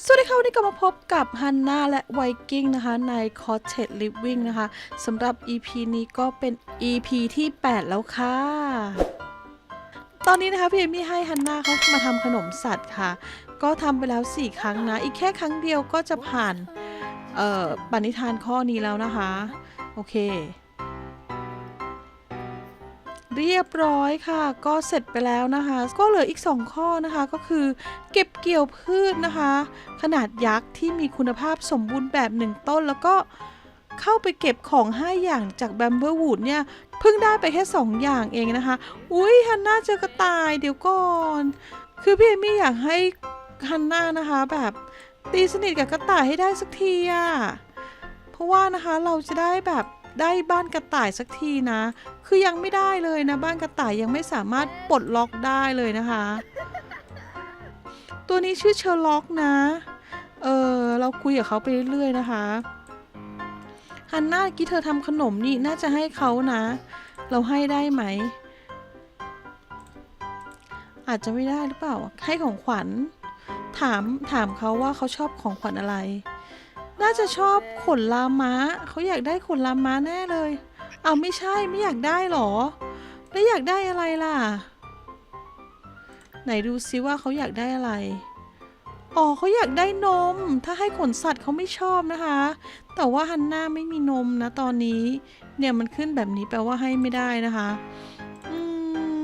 สวัสดีค่ะวันนี้กลับมาพบกับฮันนาและไวกิ้งนะคะใน Cottage Living นะคะสำหรับ EP นี้ก็เป็น EP ที่ 8 แล้วค่ะ ตอนนี้นะคะพี่เอมี่ให้ฮันนาเขามาทำขนมสัตว์ค่ะ ก็ทำไปแล้ว 4 ครั้งนะ อีกแค่ครั้งเดียวก็จะผ่านปณิธานข้อนี้แล้วนะคะ โอเค เรียบร้อยค่ะ ก็เสร็จไปแล้วนะคะ ก็เหลืออีก 2 ข้อนะคะก็คือ เก็บเกี่ยวพืชนะคะ ขนาดยักษ์ที่มีคุณภาพสมบูรณ์แบบหนึ่งต้นแล้วก็เข้าไปเก็บของให้อย่างจากแบมเบอร์วูดเนี่ยเพิ่งได้ไปแค่ 2 อย่างเองนะคะ อุ้ยฮันน่าเจอกระต่ายเดี๋ยวก่อน คือพี่เอมี่อยากให้ฮันน่านะคะแบบตีสนิทกับกระต่ายให้ได้สักทีอะเพราะว่านะคะเราจะได้แบบ ได้บ้านกระต่ายสักทีนะ คือยังไม่ได้เลยนะ บ้านกระต่ายยังไม่สามารถปลดล็อกได้เลยนะคะ ตัวนี้ชื่อเชอร์ล็อกนะ เออเราคุยกับเขาไปเรื่อยๆนะคะฮันน่ากี้เธอทำขนมนี่น่าจะให้เขานะ เราให้ได้ไหม อาจจะไม่ได้หรือเปล่า ให้ของขวัญ ถามถามเขาว่าเขาชอบของขวัญอะไร น่าจะชอบขนลาม้าเขาอยากได้ขนลาม้าแน่เลย เอาไม่ใช่ไม่อยากได้หรอ แล้วอยากได้อะไรล่ะ ไหนดูซิว่าเขาอยากได้อะไร อ๋อเขาอยากได้นม ถ้าให้ขนสัตว์เขาไม่ชอบนะคะ แต่ว่าฮันน่าไม่มีนมนะตอนนี้ เนี่ยมันขึ้นแบบนี้แปลว่าให้ไม่ได้นะคะอื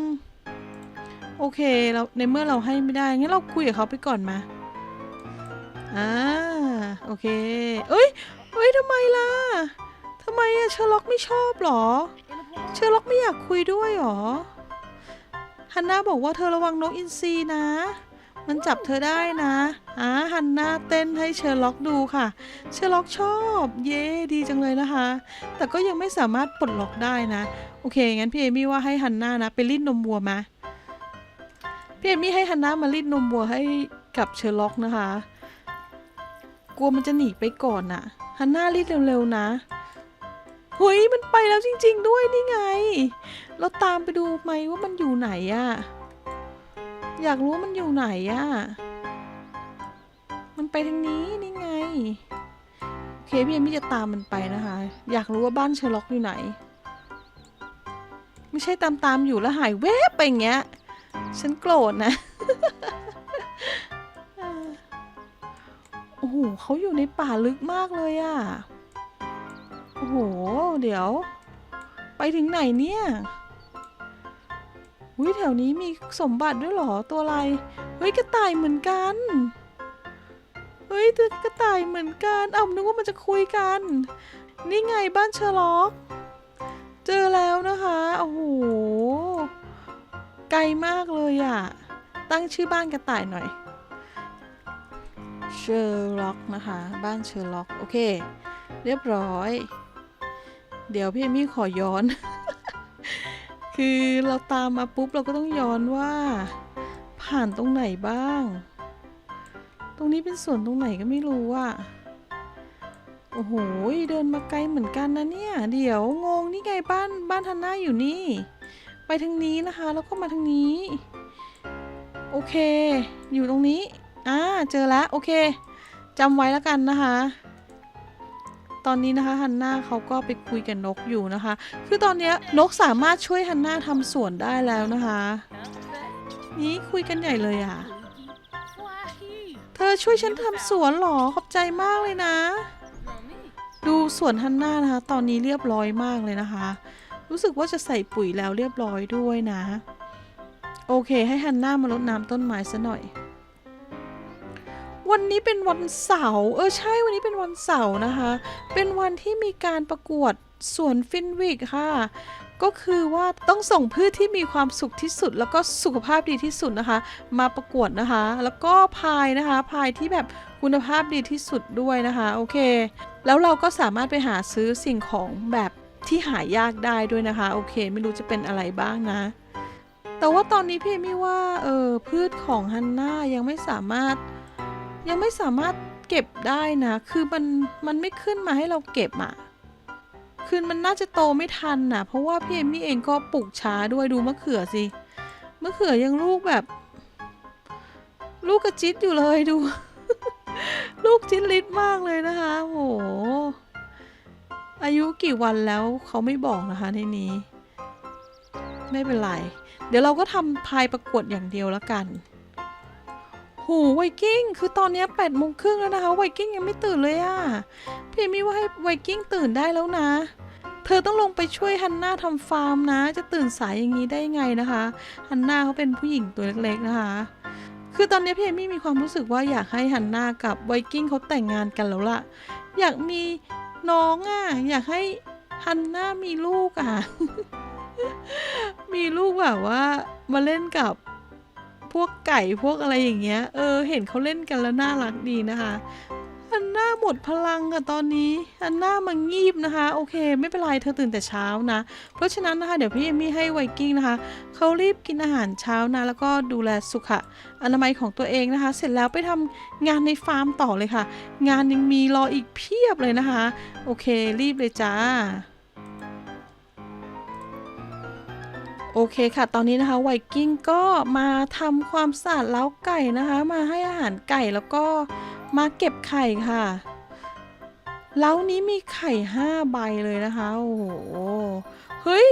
มโอเคเราในเมื่อเราให้ไม่ได้งั้นเราคุยกับเขาไปก่อนมา อ่าโอเค เอ้ยเอ้ยทำไมล่ะทำไมอะเชอร์ล็อกไม่ชอบหรอ เชอร์ล็อกไม่อยากคุยด้วยหรอฮันนาบอกว่าเธอระวังนกอินทรีนะ มันจับเธอได้นะอ่าฮันนาเต้นให้เชอร์ล็อกดูค่ะ เชอร์ล็อกชอบ เย้ดีจังเลยนะคะ แต่ก็ยังไม่สามารถปลดล็อกได้นะ โอเคงั้นพี่เอมี่ว่าให้ฮันนานะไปรีดนมวัวมาพี่เอมี่ให้ฮันนามารีดนมวัวให้กับเชอร์ล็อกนะคะ กลัวมันจะหนีไปก่อนน่ะฮันน่ารีดเร็วๆนะเฮ้ยมันไปแล้วจริง ๆ ด้วยนี่ไง เราตามไปดูไหมว่ามันอยู่ไหนอะอยากรู้มันอยู่ไหนอะมันไปทางนี้นี่ไงโอเคพี่เอมี่จะตามมันไปนะคะ อยากรู้ว่าบ้านเชอร์ล็อกอยู่ไหน ไม่ใช่ตามตามๆอยู่แล้วหายแวบไปอย่างเงี้ย ฉันโกรธนะ เขาอยู่ในป่าลึกมากเลยอะโอ้โห เดี๋ยว ไปถึงไหนเนี่ยอุ้ยแถวนี้มีสมบัติด้วยหรอ ตัวอะไร เฮ้ยกระต่ายเหมือนกัน เฮ้ยตัวกระต่ายเหมือนกัน เอ้านึกว่ามันจะคุยกัน นี่ไงบ้านเชอร์ล็อก เจอแล้วนะคะ โอ้โห ไกลมากเลยอะตั้งชื่อบ้านกระต่ายหน่อย เชอร์ล็อกนะคะ บ้านเชอร์ล็อก โอเค เรียบร้อย เดี๋ยวพี่มี่ขอย้อน คือเราตามมาปุ๊บเราก็ต้องย้อนว่า ผ่านตรงไหนบ้าง ตรงนี้เป็นส่วนตรงไหนก็ไม่รู้อะโอ้โห เดินมาไกลเหมือนกันนะเนี่ย เดี๋ยวงงนี่ไงบ้านบ้านทันน่าอยู่นี่ ไปทางนี้นะคะ แล้วก็มาทางนี้ โอเค อยู่ตรงนี้ อ่าเจอแล้วโอเคจำไว้แล้วกันนะคะ ตอนนี้นะคะฮันน่าเขาก็ไปคุยกับนกอยู่นะคะ คือตอนนี้นกสามารถช่วยฮันน่าทำสวนได้แล้วนะคะ นี่คุยกันใหญ่เลยอะ เธอช่วยฉันทำสวนหรอขอบใจมากเลยนะ ดูสวนฮันน่านะคะ ตอนนี้เรียบร้อยมากเลยนะคะ รู้สึกว่าจะใส่ปุ๋ยแล้วเรียบร้อยด้วยนะ โอเค ให้ฮันน่ามารดน้ำต้นไม้ซะหน่อย วันนี้เป็นวันเสาร์เออใช่วันนี้เป็นวันเสาร์นะคะ เป็นวันที่มีการประกวดสวนฟินวิกค่ะ ก็คือว่าต้องส่งพืชที่มีความสุขที่สุด แล้วก็สุขภาพดีที่สุดนะคะ มาประกวดนะคะ แล้วก็พายนะคะ พายที่แบบคุณภาพดีที่สุดด้วยนะคะโอเค แล้วเราก็สามารถไปหาซื้อสิ่งของแบบที่หายากได้ด้วยนะคะโอเค ไม่รู้จะเป็นอะไรบ้างนะ แต่ว่าตอนนี้พี่เอมี่ว่าเออพืชของฮันน่ายังไม่สามารถ ยังไม่สามารถเก็บได้นะ คือมันมันไม่ขึ้นมาให้เราเก็บอะ่ะคือมันน่าจะโตไม่ทันนะเพราะว่าพี่เอมมี่เองก็ปลูกช้าด้วยดูมะเขือสิ มะเขือยังลูกแบบ ลูกกระจิตอยู่เลยดู ลูกจิ้นลิดมากเลยนะคะโห อายุกี่วันแล้วเขาไม่บอกนะคะในนี้ ไม่เป็นไร เดี๋ยวเราก็ทำพายประกวดอย่างเดียวแล้วกัน หไวกิ้งคือตอนนี้แปดโมงครึ่งแล้วนะคะไวกิ้งยังไม่ตื่นเลยอะ่ะพี่มี่ว่าให้ไวกิ้งตื่นได้แล้วนะ เธอต้องลงไปช่วยฮันน่าทำฟาร์มนะ จะตื่นสายอย่างนี้ได้ไงนะคะฮันน่าเขาเป็นผู้หญิงตัวเล็กๆนะคะ คือตอนนี้พี่เอมี่มีความรู้สึกว่าอยากให้ฮันน่ากับไวกิ้งเขาแต่งงานกันแล้วล่ะ อยากมีน้องอะอยากให้ฮันน่ามีลูกอะมีลูกแบบว่ามาเล่นกับ วกไก่พวกอะไรอย่างเงี้ย เออ เห็นเขาเล่นกันแล้วน่ารักดีนะคะฮันน่าหมดพลังอะตอนนี้ฮันน่ามังงีบนะคะ โอเค ไม่เป็นไรเธอตื่นแต่เช้านะ เพราะฉะนั้นนะคะ เดี๋ยวพี่เอมี่ให้ไวกิ้งนะคะเขารีบกินอาหารเช้านะแล้วก็ดูแลสุขะอนามัยของตัวเองนะคะ เสร็จแล้วไปทำงานในฟาร์มต่อเลยค่ะ งานยังมีรออีกเพียบเลยนะคะ โอเค รีบเลยจ้า โอเคค่ะ ตอนนี้นะคะไวกิ้งก็มาทำความสะอาดเล้าไก่นะคะ มาให้อาหารไก่แล้วก็มาเก็บไข่ค่ะ เล้านี้มีไข่ห้าใบเลยนะคะ โอ้โห เฮ้ย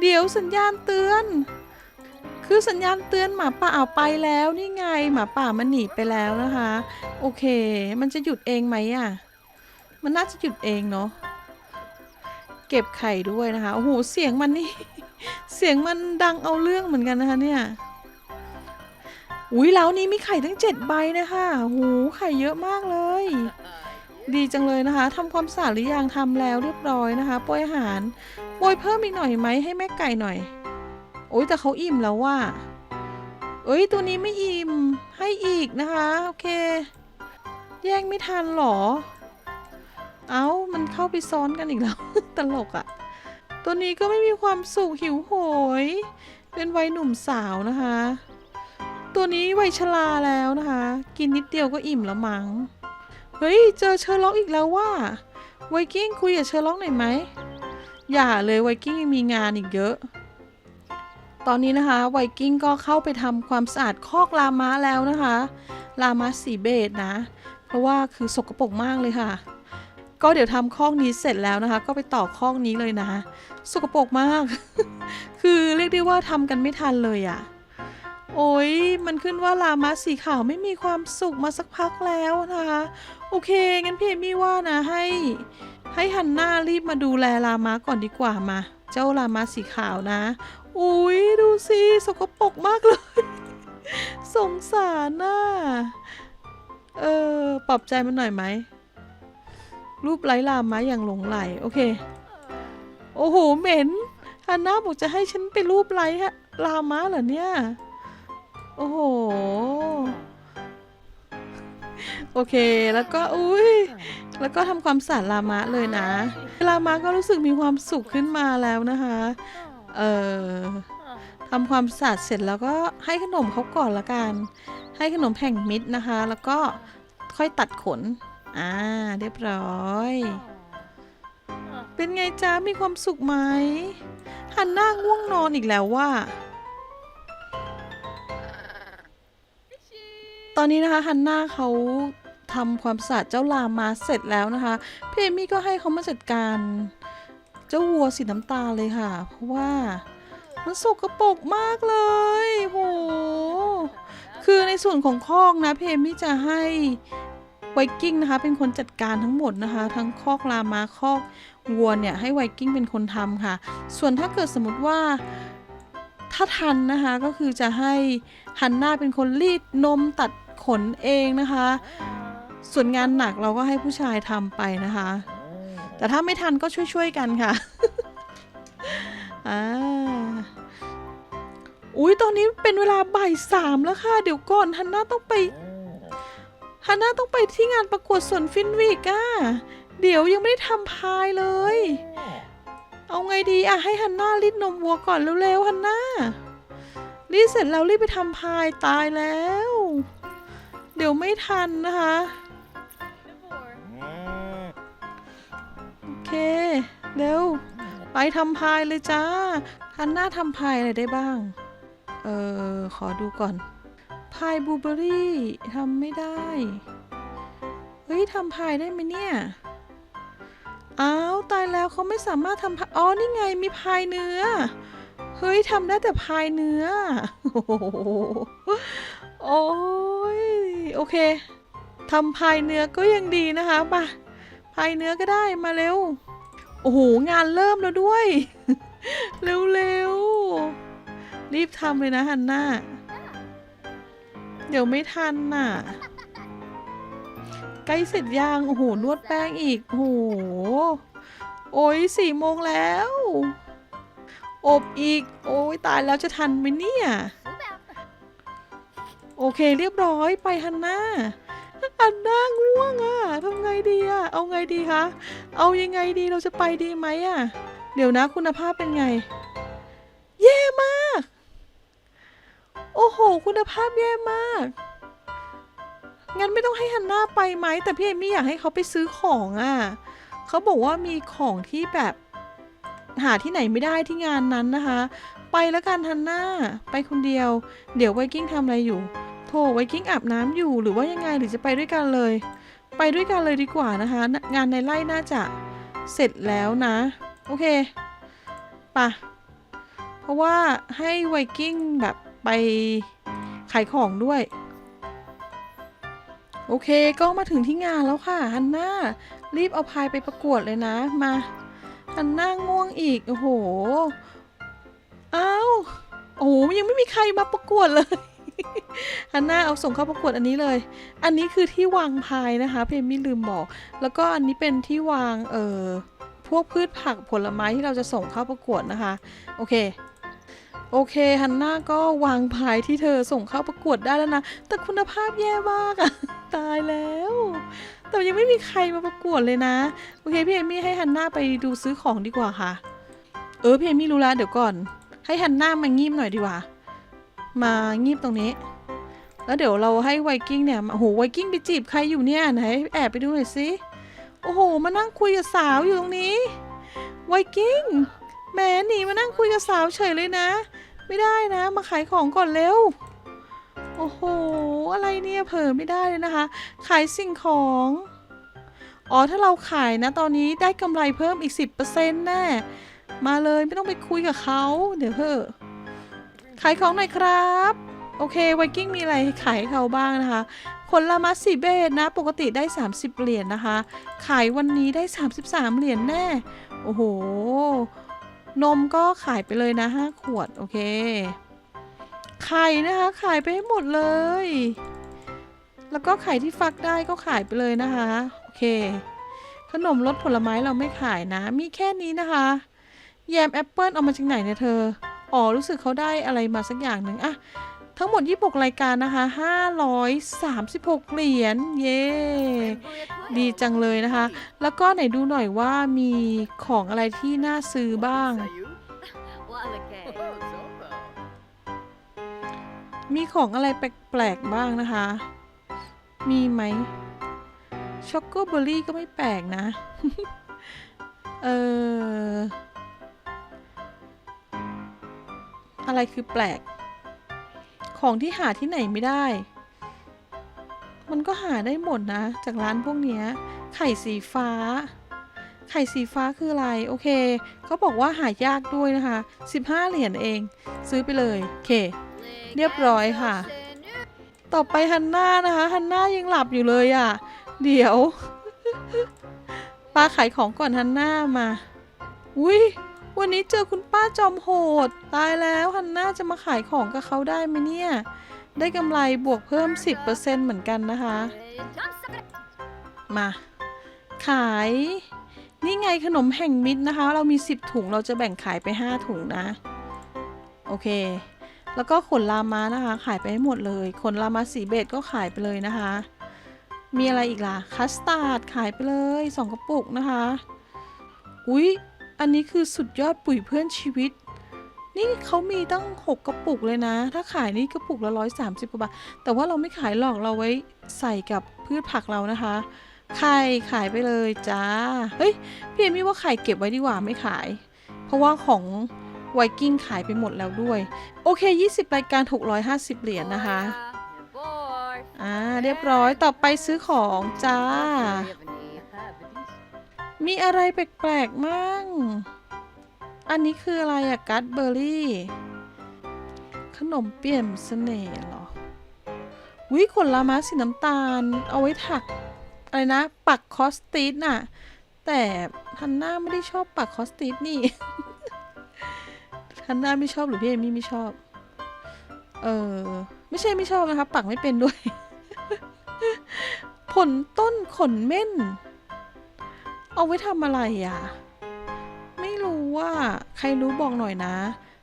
เดี๋ยวสัญญาณเตือน คือสัญญาณเตือนหมาป่าเอาไปแล้วนี่ไงหมาป่ามันหนีไปแล้วนะคะ โอเค มันจะหยุดเองไหมอะ มันน่าจะหยุดเองเนาะ เก็บไข่ด้วยนะคะ โอ้โห เสียงมันนี่ เสียงมันดังเอาเรื่องเหมือนกันนะคะเนี่ย อุ้ยแล้วนี้มีไข่ทั้งเจ็ดใบนะคะโหไข่เยอะมากเลย ดีจังเลยนะคะทำความสะอาดหรือยังทำแล้วเรียบร้อยนะคะโปรยอาหารโปรยเพิ่มอีกหน่อยไหมให้แม่ไก่หน่อย โอ้ยแต่เขาอิ่มแล้วว่าเอ้ยตัวนี้ไม่อิ่มให้อีกนะคะโอเค แย่งไม่ทันหรอ เอา้ามันเข้าไปซ้อนกันอีกแล้ว ตลกอะ่ะ ตัวนี้ก็ไม่มีความสุขหิวโหย เป็นวัยหนุ่มสาวนะคะ ตัวนี้วัยชราแล้วนะคะ กินนิดเดียวก็อิ่มแล้วมัง้ง เฮ้ย เจอเชอร์ล็อกอีกแล้วว่าไวกิ้งคุยกับเชอร์ล็อกหน่อยไหม อย่าเลยไวกิ้งยังมีงานอีกเยอะ ตอนนี้นะคะไวกิ้งก็เข้าไปทำความสะอาดคอกลาม้าแล้วนะคะ ลาม้าสีเบจนะ เพราะว่าคือสกปรกมากเลยค่ะ ก็เดี๋ยวทำคอกนี้เสร็จแล้วนะคะ ก็ไปต่อคอกนี้เลยนะสกปรกมาก คือเรียกได้ว่าทำกันไม่ทันเลยอะ่ะ โอ้ยมันขึ้นว่าลามาสีขาวไม่มีความสุขมาสักพักแล้วนะคะ โอเค งั้นพี่เอมี่ว่านะให้ ให้ฮันน่ารีบมาดูแลลามาก่อนดีกว่ามา เจ้าลามาสีขาวนะ อุ้ยดูสิสกปรกมากเลย สงสารน่ะเออปรับใจมันหน่อยไหม รูปไร้ลามาอย่างหลงไหล โอเค โอ้โห เหม็นฮันน่าบอกจะให้ฉันไปรูปไร้ฮะลามาเหรอเนี่ย โอ้โห โอเค แล้วก็ อุ้ย แล้วก็ทำความสะอาดลามะเลยนะ ลามะก็รู้สึกมีความสุขขึ้นมาแล้วนะคะ เอ่อทำความสะอาดเสร็จแล้วก็ให้ขนมเขาก่อนละกัน ให้ขนมแผ่งมิตรนะคะ แล้วก็ค่อยตัดขน อ่า เรียบร้อย เป็นไงจ๊ะ มีความสุขไหมฮันน่าง่วงนอนอีกแล้วว่า ตอนนี้นะคะฮันน่าเขาทำความสะอาดเจ้าลามาเสร็จแล้วนะคะพี่เอมี่ก็ให้เขามาจัดการเจ้าวัวสีน้ำตาลเลยค่ะ เพราะว่ามันสกปรกมากเลยโหคือในส่วนของคอกนะพี่เอมี่จะให้ ไวกิ้งนะคะเป็นคนจัดการทั้งหมดนะคะ ทั้งคอกลามาคอกวัวเนี่ยให้ไวกิ้งเป็นคนทำค่ะ ส่วนถ้าเกิดสมมติว่าถ้าทันนะคะก็คือจะให้ฮันน่าเป็นคนรีดนมตัดขนเองนะคะ ส่วนงานหนักเราก็ให้ผู้ชายทำไปนะคะ แต่ถ้าไม่ทันก็ช่วยๆกันค่ะอ่าอุ้ยตอนนี้เป็นเวลาบ่ายสามแล้วค่ะ เดี๋ยวก่อนฮันน่าต้องไป ฮันน่าต้องไปที่งานประกวดสวนฟินวิกอะเดี๋ยวยังไม่ได้ทำพายเลย เอาไงดีอะให้ฮันน่ารีดนมวัวก่อนเร็วๆฮันน่ารีดเสร็จแล้วรีบไปทำพายตายแล้ว เดี๋ยวไม่ทันนะคะ โอเค เร็ว ไปทำพายเลยจ้าฮันน่าทำพายอะไรได้บ้าง เออ ขอดูก่อน พายบลูเบอรี่ทำไม่ได้ เฮ้ยทำพายได้ไหมเนี่ย อ้าว ตายแล้วเขาไม่สามารถทำพายอ๋อ นี่ไงมีพายเนื้อ เฮ้ยทำได้แต่พายเนื้อ โอ้โหโอ้ยโอเคทำพายเนื้อก็ยังดีนะคะป่ะพายเนื้อก็ได้มาเร็ว โอ้โห งานเริ่มแล้วด้วย เร็วๆ รีบทำเลยนะฮันน่า เดี๋ยวไม่ทันน่ะ ใกล้เสร็จยังโอ้โหนวดแป้งอีก โอ้โห โอ้ยสี่โมงแล้ว อบอีก โอ้ยตายแล้วจะทันไหมเนี่ย โอเคเรียบร้อยไปฮันน่าฮันน่าง่วงอะทำไงดีอะเอาไงดีคะ เอายังไงดีเราจะไปดีไหมอะเดี๋ยวนะคุณภาพเป็นไงแย่มาก โอ้โห คุณภาพแย่มาก งั้นไม่ต้องให้ฮันน่าไปไหม แต่พี่เอมี่อยากให้เขาไปซื้อของอะ่ะเขาบอกว่ามีของที่แบบหาที่ไหนไม่ได้ที่งานนั้นนะคะ ไปแล้วกันฮันน่าไปคนเดียว เดี๋ยวไวกิ้งทำอะไรอยู่ โถไวกิ้งอาบน้ำอยู่หรือว่ายังไงหรือจะไปด้วยกันเลย ไปด้วยกันเลยดีกว่านะคะ งานในไร่น่าจะเสร็จแล้วนะ โอเคปะเพราะว่าให้ไวกิ้งแบบ ไปขายของด้วย โอเคก็มาถึงที่งานแล้วค่ะฮันน่ารีบเอาพายไปประกวดเลยนะมาฮันน่าง่วงอีกโอ้โหอ้าวโอ้โหยังไม่มีใครมาประกวดเลยฮันน่าเอาส่งเข้าประกวดอันนี้เลย อันนี้คือที่วางพายนะคะ เพมมี่ลืมบอก แล้วก็อันนี้เป็นที่วางเอ่อพวกพืชผักผลไม้ที่เราจะส่งเข้าประกวดนะคะ โอเค โอเคฮันน่าก็วางพายที่เธอส่งเข้าประกวดได้แล้วนะ แต่คุณภาพแย่มากอะตายแล้ว แต่ยังไม่มีใครมาประกวดเลยนะ โอเคพี่เอมี่ให้ฮันน่าไปดูซื้อของดีกว่าค่ะ เออพี่เอมี่รู้แล้วเดี๋ยวก่อน ให้ฮันน่ามางีบหน่อยดีกว่า มางีบตรงนี้ แล้วเดี๋ยวเราให้ไวกิ้งเนี่ยโอ้โหไวกิ้งไปจีบใครอยู่เนี่ยไหนแอบไปดูหน่อยสิโอ้โห มานั่งคุยกับสาวอยู่ตรงนี้ไวกิ้งแหมหนีมานั่งคุยกับสาวเฉยเลยนะ ไม่ได้นะ มาขายของก่อนเร็ว โอ้โห อะไรเนี่ยเผลอไม่ได้เลยนะคะ ขายสิ่งของ อ๋อ ถ้าเราขายนะ ตอนนี้ได้กำไรเพิ่มอีก 10%แน่ มาเลยไม่ต้องไปคุยกับเขา เดี๋ยวเถอะขายของหน่อยครับ โอเคไวกิ้งมีอะไรขายให้เขาบ้างนะคะผลละมัสสีเบสนะ ปกติได้ 30 เหรียญนะคะ ขายวันนี้ได้ 33 เหรียญแน่ โอ้โห นมก็ขายไปเลยนะ5ขวด โอเค ไข่นะคะ ขายไปให้หมดเลย แล้วก็ไข่ที่ฟักได้ก็ขายไปเลยนะคะ โอเค ขนมรสผลไม้เราไม่ขายนะ มีแค่นี้นะคะ แยมแอปเปิลเอามาจากไหนเนี่ยเธอ อ๋อ รู้สึกเขาได้อะไรมาสักอย่างหนึ่งอะ ทั้งหมด 26 รายการนะคะ 536 เหรียญ เย้ ดีจังเลยนะคะ แล้วก็ไหนดูหน่อยว่ามีของอะไรที่น่าซื้อบ้าง มีของอะไรแปลกๆบ้างนะคะ มีไหม ช็อกโกเบอรี่ก็ไม่แปลกนะ เออ อะไรคือแปลก ของที่หาที่ไหนไม่ได้ มันก็หาได้หมดนะ จากร้านพวกนี้ไข่สีฟ้า ไข่สีฟ้าคืออะไร โอเคเขาบอกว่าหายากด้วยนะคะ 15 เหรียญเอง ซื้อไปเลย โอเค เรียบร้อยค่ะ ต่อไปฮันน่านะคะ ฮันน่ายังหลับอยู่เลยอะ่ะ เดี๋ยวป้าขายของก่อนฮันน่ามา อุ้ย วันนี้เจอคุณป้าจอมโหด ตายแล้วฮันน่าจะมาขายของกับเขาได้ไหมเนี่ย ได้กำไรบวกเพิ่ม 10%เหมือนกันนะคะ มา ขายนี่ไงขนมแห่งมิตรนะคะ เรามี 10 ถุงเราจะแบ่งขายไป 5 ถุงนะ โอเค แล้วก็ขนลามานะคะ ขายไปให้หมดเลยขนลามาสีเบจก็ขายไปเลยนะคะ มีอะไรอีกล่ะคัสตาร์ดขายไปเลย 2 กระปุกนะคะ อุ๊ย อันนี้คือสุดยอดปุ๋ยเพื่อนชีวิต นี่เขามีตั้ง 6 กระปุกเลยนะ ถ้าขายนี่กระปุกละ130กว่าบาท แต่ว่าเราไม่ขายหรอกเราไว้ใส่กับพืชผักเรานะคะ ไข่ขายไปเลยจ้า เฮ้ย พี่เอมี่ว่าไข่เก็บไว้ดีกว่าไม่ขาย เพราะว่าของไวกิ้งขายไปหมดแล้วด้วย โอเค 20 รายการ 650 เหรียญนะคะ อ่า เรียบร้อย ต่อไปซื้อของจ้า มีอะไรแปลกๆมั่ง อันนี้คืออะไรอะกัดเบอร์รี่ ขนมเปี่ยมเสน่ห์เหรอ วิขนละม้าสีน้ำตาล เอาไว้ถัก อะไรนะ ปักคอสติสน่ะ แต่ฮันน่าไม่ได้ชอบปักคอสติสนี่ฮันน่าไม่ชอบหรือพี่เอมี่ไม่ชอบ เออ ไม่ใช่ไม่ชอบนะคะ ปักไม่เป็นด้วย ผลต้นขนเม่น เอาไว้ทำอะไรอะ ไม่รู้ว่า ใครรู้บอกหน่อยนะ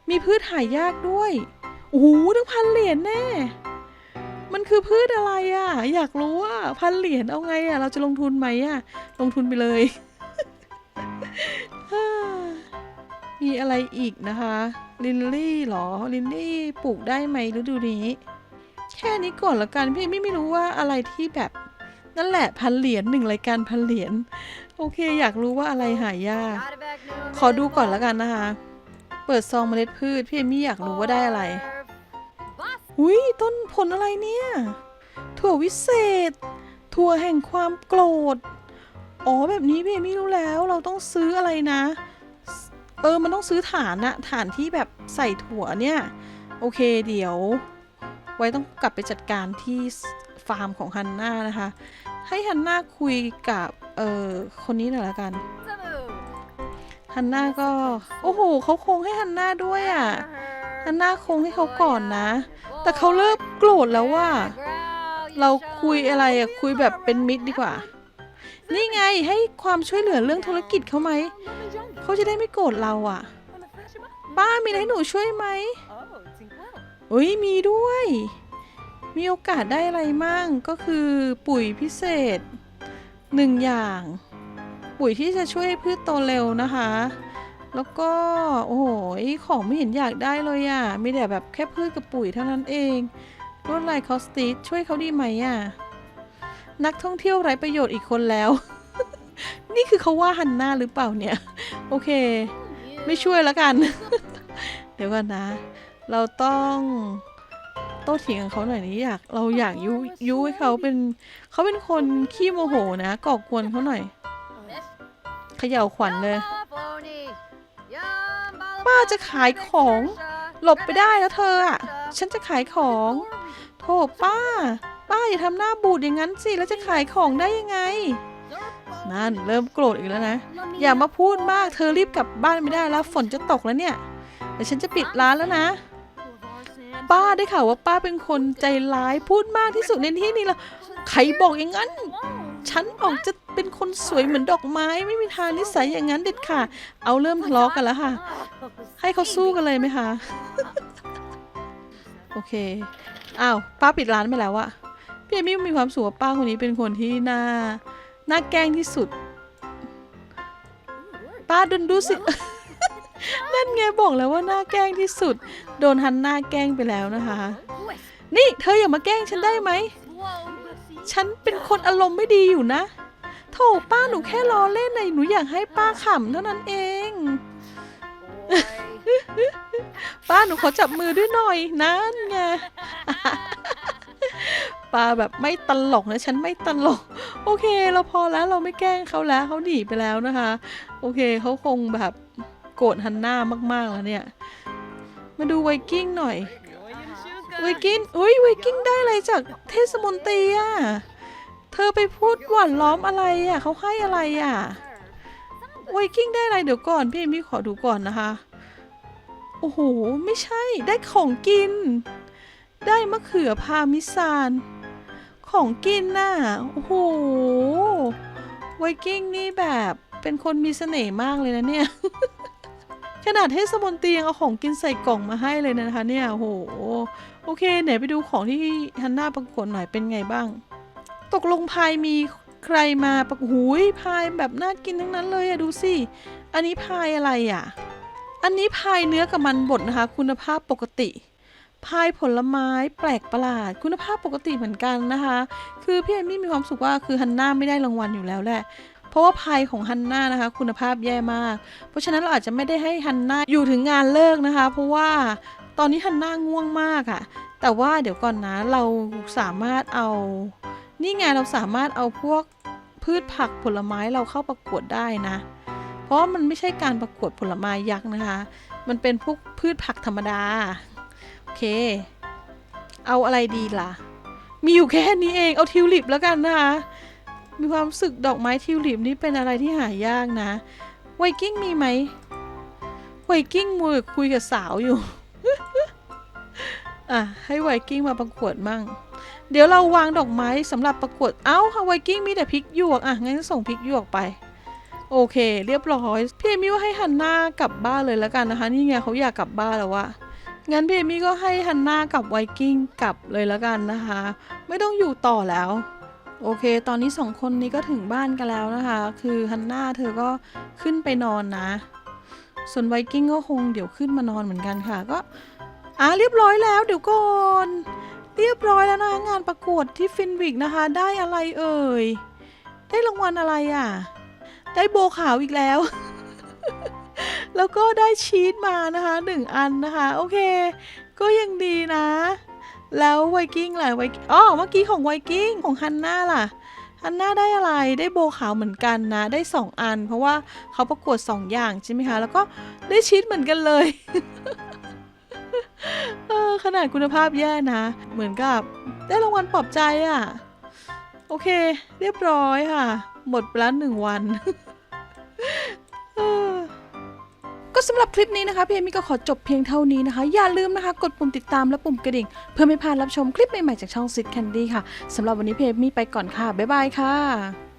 มีพืชหายากด้วย โอ้โหตั้งพันเหรียญแน่ มันคือพืชอะไรอะ อยากรู้ว่าพันเหรียญเอาไงอะ เราจะลงทุนไหมอะ ลงทุนไปเลย มีอะไรอีกนะคะ ลินลี่หรอ ลินลี่ปลูกได้ไหมฤดูนี้ แค่นี้ก่อนละกันพี่ไม่ไม่รู้ว่าอะไรที่แบบนั่นแหละพันเหรียญหนึ่งรายการพันเหรียญ โอเคอยากรู้ว่าอะไรหายาก ขอดูก่อนละกันนะคะ เปิดซองเมล็ดพืชพี่เอมี่อยากรู้ว่าได้อะไรอุ้ยต้นผลอะไรเนี่ย ถั่ววิเศษ ถั่วแห่งความโกรธ อ๋อแบบนี้พี่เอมี่รู้แล้วเราต้องซื้ออะไรนะ เออมันต้องซื้อฐานอะฐานที่แบบใส่ถั่วเนี่ย โอเคเดี๋ยว ไว้ต้องกลับไปจัดการที่ฟาร์มของฮันน่านะคะ ให้ฮันน่าคุยกับ เออคนนี้หน่อยละกัน ฮันน่าก็ โอ้โหเขาคงให้ฮันน่าด้วยอะฮันน่าคงให้เขาก่อนนะ แต่เขาเริ่มโกรธแล้วว่า เราคุยอะไรอะคุยแบบเป็นมิตรดีกว่า นี่ไงให้ความช่วยเหลือเรื่องธุรกิจเขาไหม เขาจะได้ไม่โกรธเราอะป้ามีอะไรให้หนูช่วยไหมเอ้ยมีด้วย มีโอกาสได้อะไรมั่งก็คือปุ๋ยพิเศษ หนึ่งอย่าง ปุ๋ยที่จะช่วยให้พืชโตเร็วนะคะ แล้วก็โอ้โหของไม่เห็นอยากได้เลยอะ่ะมีแต่แบบแค่พืชกับปุ๋ยเท่านั้นเองลวดลายคอสติสช่วยเขาดีไหมอะ่ะนักท่องเที่ยวไร้ประโยชน์อีกคนแล้ว นี่คือเขาว่าฮันน่าหรือเปล่าเนี่ย โอเค ไม่ช่วยแล้วกัน เดี๋ยวก่อนนะ เราต้อง โต้เถียงกับเขาหน่อยนี้อยากเราอยากยุยุให้เขาเป็นเขาเป็นคนขี้โมโหนะก่อกวนเขาหน่อยเขย่าขวัญเลย ป้าจะขายของ หลบไปได้แล้วเธออะฉันจะขายของโถป้า ป้าอย่าทำหน้าบูดอย่างนั้นสิแล้วจะขายของได้ยังไงนั่นเริ่มโกรธอีกแล้วนะ อย่ามาพูดมากเธอรีบกลับบ้านไม่ได้แล้ว ฝนจะตกแล้วเนี่ยเดี๋ยวฉันจะปิดร้านแล้วนะ ป้าได้ข่าวว่าป้าเป็นคนใจร้ายพูดมากที่สุดในที่นี้แล้วใครบอกอย่างนั้น ฉันออกจะเป็นคนสวยเหมือนดอกไม้ ไม่มีทางนิสัยอย่างนั้นเด็ดขาดเอาเริ่มทะเลาะกันแล้วค่ะ ให้เขาสู้กันเลยไหมคะ โอเคอ้าวป้าปิดร้านไปแล้วอะพี่เอมี่มีความสุขว่าป้าคนนี้เป็นคนที่น่าน่าแกล้งที่สุด ป้าดนดูสิ นั่นไงบอกแล้วว่าหน่าแกล้งที่สุด โดนฮันหน่าแกล้งไปแล้วนะคะ นี่เธออย่ามาแกล้งฉันได้ไหม ฉันเป็นคนอารมณ์ไม่ดีอยู่นะโถป้าหนูแค่ล้อเล่นนะหนูอยากให้ป้าขำเท่านั้นเอง ป้าหนูขอจับมือด้วยหน่อยนั่นไงป้าแบบไม่ตลกนะ ฉันไม่ตลก โอเค เราพอแล้วเราไม่แกล้งเขาแล้วเขาหนีไปแล้วนะคะ โอเคเขาคงแบบ โกรธฮันน่ามากๆแล้วเนี่ย มาดูไวกิ้งหน่อย ไวกิ้งอุ้ยไวกิ้งได้อะไรจากเทศมนตรีอะ เธอไปพูดหวานล้อมอะไรอะเขาให้อะไรอะ ไวกิ้งได้อะไรเดี๋ยวก่อนพี่เอมี่ขอดูก่อนนะคะ โอ้โห ไม่ใช่ได้ของกิน ได้มะเขือพาร์มิซาน ของกินน่ะ โอ้โห ไวกิ้งนี่แบบเป็นคนมีเสน่ห์มากเลยนะเนี่ย ขนาดเทศมนตรียังเอาของกินใส่กล่องมาให้เลยนะคะเนี่ยโหโอเคไหนไปดูของที่ฮันน่าประกวดหน่อยเป็นไงบ้าง ตกลงพายมีใครมาประกหูยพายแบบน่ากินทั้งนั้นเลยอะดูสิอันนี้พายอะไรอะอันนี้พายเนื้อกับมันบดนะคะ คุณภาพปกติพายผลไม้แปลกประหลาด คุณภาพปกติเหมือนกันนะคะ คือพี่เอมี่มีความสุขว่าคือฮันน่าไม่ได้รางวัลอยู่แล้วแหละ เพราะว่าพายของฮันน่านะคะ คุณภาพแย่มาก เพราะฉะนั้นเราอาจจะไม่ได้ให้ฮันน่าอยู่ถึงงานเลิกนะคะ เพราะว่าตอนนี้ฮันน่าง่วงมากอะ่ะ แต่ว่าเดี๋ยวก่อนนะเราสามารถเอา นี่ไงเราสามารถเอาพวกพืชผักผลไม้เราเข้าประกวดได้นะ เพราะมันไม่ใช่การประกวดผลไม้ยักษ์นะคะ มันเป็นพวกพืชผักธรรมดา โอเค เอาอะไรดีล่ะ มีอยู่แค่นี้เอง เอาทิวลิปแล้วกันนะคะ มีความรู้สึกดอกไม้ทิวลิปนี่เป็นอะไรที่หายากนะไวกิ้งมีไหมไวกิ้งมัวคุยกับสาวอยู่ อะ ให้ไวกิ้งมาประกวดมั่ง เดี๋ยวเราวางดอกไม้สำหรับประกวด เอ้าไวกิ้งมีแต่พริกหยวก อะ งั้นส่งพริกหยวกไป โอเค เรียบร้อย พี่เอมี่ว่าให้ฮันน่ากลับบ้านเลยแล้วกันนะคะ นี่ไงเขาอยากกลับบ้านแล้ววะงั้นพี่เอมี่ก็ให้ฮันน่ากับไวกิ้งกลับเลยแล้วกันนะคะ ไม่ต้องอยู่ต่อแล้ว โอเค ตอนนี้สองคนนี้ก็ถึงบ้านกันแล้วนะคะ คือฮันน่าเธอก็ขึ้นไปนอนนะ ส่วนไวกิ้งก็คงเดี๋ยวขึ้นมานอนเหมือนกันค่ะ ก็อะเรียบร้อยแล้วเดี๋ยวก่อน เรียบร้อยแล้วนะงานประกวดที่ฟินวิกนะคะ ได้อะไรเอ่ย ได้รางวัลอะไรอะ ได้โบขาวอีกแล้ว แล้วก็ได้ชีตมานะคะหนึ่งอันนะคะ โอเค ก็ยังดีนะ แล้วไวกิ้งล่ะไวอ๋อเมื่อกี้ของไวกิ้งของฮันน่าล่ะฮันน่าได้อะไรได้โบขาวเหมือนกันนะ ได้สองอัน เพราะว่าเขาประกวดสองอย่างใช่ไหมคะ แล้วก็ได้ชีตเหมือนกันเลยเออขนาดคุณภาพแย่นะ เหมือนกับได้รางวัลปลอบใจอะ่ะ โอเค เรียบร้อยค่ะ หมดไปแล้วหนึ่งวันเออ ก็สำหรับคลิปนี้นะคะพี่เอมี่ก็ขอจบเพียงเท่านี้นะคะ อย่าลืมนะคะกดปุ่มติดตามและปุ่มกระดิ่ง เพื่อไม่พลาดรับชมคลิปใหม่ๆจากช่องซิดแคนดี้ค่ะสำหรับวันนี้พี่เอมี่ไปก่อนค่ะบ๊ายบายค่ะ